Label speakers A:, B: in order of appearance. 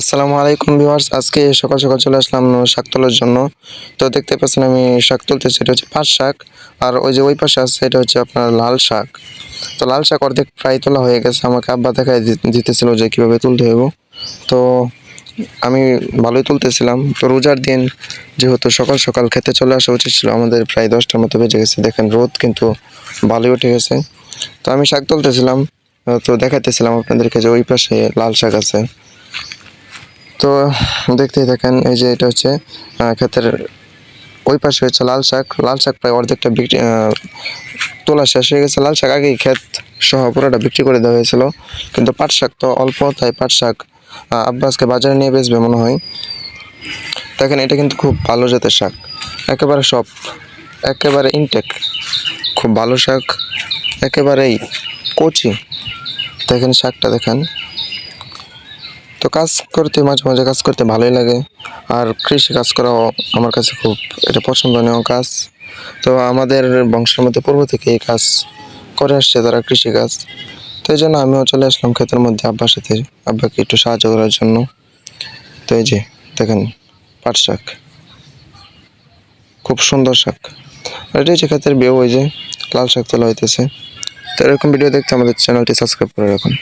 A: আসসালামু আলাইকুম ভিউয়ার্স, আজকে সকাল সকাল চলে আসলাম শাক তোলার জন্য। তো দেখতে পাচ্ছেন আমি শাক তুলতেছি, এটা হচ্ছে পাঁচ শাক, আর ওই যে ওই পাশে আছে, এটা হচ্ছে আপনার লাল শাক। তো লাল শাক অর্ধেক প্রায় তোলা হয়ে গেছে, আমাকে আব্বা দেখায় দিতেছিল যে কীভাবে তুলতে হইব। তো আমি ভালোই তুলতেছিলাম। তো রোজার দিন যেহেতু সকাল সকাল খেতে চলে আসা উচিত ছিল, আমাদের প্রায় দশটার মতো বেজে গেছে। দেখেন রোদ কিন্তু ভালোই উঠে গেছে। তো আমি শাক তুলতেছিলাম, তো দেখাইতেছিলাম আপনাদেরকে যে ওই পাশে লাল শাক আছে। তো দেখতেই দেখেন এই যে এটা হচ্ছে ক্ষেতের ওই পাশে হচ্ছে লাল শাক। লাল শাক প্রায় অর্ধেকটা বিক্রি তোলা শেষ হয়ে গেছে। লাল শাক আগেই ক্ষেত সহ পুরোটা বিক্রি করে দেওয়া হয়েছিল। কিন্তু পাট শাক তো অল্প, তাই পাট শাক আব্বাসকে বাজারে নিয়ে বেচবে মনে হয়। দেখেন, এটা কিন্তু খুব ভালো জাতের শাক। একেবারে সব, একেবারে ইনটেক খুব ভালো শাক, একেবারেই কচি। দেখেন শাকটা, দেখেন। কাজ করতে, মাঝে মাঝে কাজ করতে ভালোই লাগে। আর কৃষি কাজ করাও আমার কাছে খুব এটা পছন্দনীয় কাজ। তো আমাদের বংশের মধ্যে পূর্ব থেকে এই কাজ করে আসছে তারা কৃষি কাজ। তো এই জন্য আমিও চলে আসলাম ক্ষেতের মধ্যে আব্বার সাথে। আব্বাকে একটু সাহায্য করার জন্য। তো এই যে, দেখেন, পাট শাক। খুব সুন্দর শাক। আর এটা হচ্ছে ক্ষেতের বিয়ে ওই যে, লাল শাক তোলা হইতেছে। তো এরকম ভিডিও দেখতে আমাদের চ্যানেলটি সাবস্ক্রাইব করে রাখুন।